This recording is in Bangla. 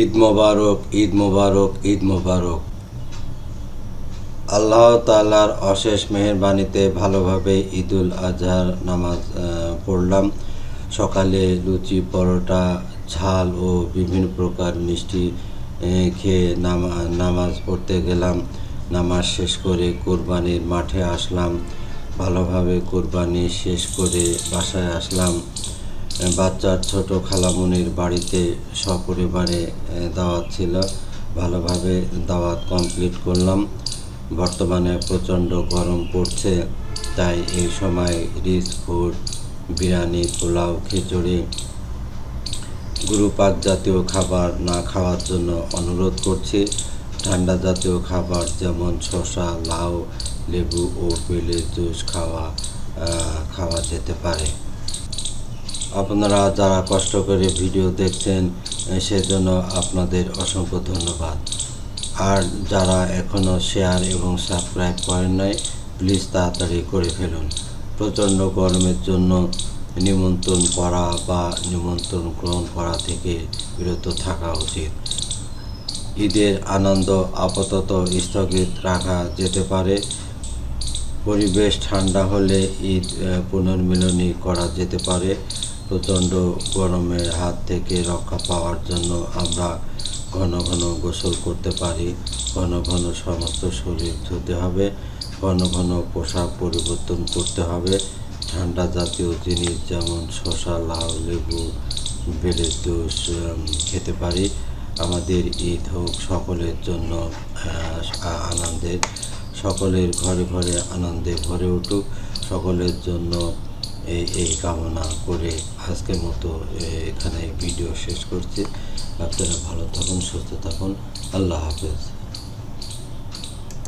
ঈদ মোবারক ঈদ মোবারক ঈদ মোবারক। আল্লাহ তাআলার অশেষ মেহেরবানিতে ভালোভাবে ঈদুল আজহার নামাজ পড়লাম। সকালে লুচি, পরোটা, ঝাল ও বিভিন্ন প্রকার মিষ্টি খেয়ে নামা, নামাজ পড়তে গেলাম। নামাজ শেষ করে কোরবানির মাঠে আসলাম। ভালোভাবে কোরবানি শেষ করে বাসায় আসলাম। বাচ্চার ছোট খালামুনির বাড়িতে সপরিবারে দাওয়াত ছিল। ভালোভাবে দাওয়াত কমপ্লিট করলাম। বর্তমানে প্রচণ্ড গরম পড়ছে, তাই এই সময় রিচ ফুড, বিরিয়ানি, পোলাও, খিচুড়ি গুরুপাক জাতীয় খাবার না খাওয়ার জন্য অনুরোধ করছি। ঠান্ডা জাতীয় খাবার যেমন শসা, লাউ, লেবু ও বেলের জুস খাওয়া খাওয়া যেতে পারে। আপনারা যারা কষ্ট করে ভিডিও দেখছেন সেজন্য আপনাদের অসংখ্য ধন্যবাদ। আর যারা এখনও শেয়ার এবং সাবস্ক্রাইব করেন নাই, প্লিজ তাড়াতাড়ি করে ফেলুন। প্রচণ্ড গরমের জন্য নিমন্ত্রণ করা বা নিমন্ত্রণ গ্রহণ করা থেকে বিরত থাকা উচিত। ঈদের আনন্দ আপাতত স্থগিত রাখা যেতে পারে। পরিবেশ ঠান্ডা হলে ঈদ পুনর্মিলনী করা যেতে পারে। প্রচণ্ড গরমের হাত থেকে রক্ষা পাওয়ার জন্য আমরা ঘন ঘন গোসল করতে পারি। ঘন ঘন সমস্ত শরীর ধুতে হবে। ঘন ঘন পোশাক পরিবর্তন করতে হবে। ঠান্ডা জাতীয় জিনিস যেমন শসা, লাউ, লেবু বেলের জুস খেতে পারি। আমাদের ঈদ হোক সকলের জন্য আনন্দের। সকলের ঘরে ঘরে আনন্দে ভরে উঠুক। সকলের জন্য এই এই কামনা করে আজকের মতো এখানে ভিডিও শেষ করছি। আপনারা ভালো থাকুন, সুস্থ থাকুন। আল্লাহ হাফেজ।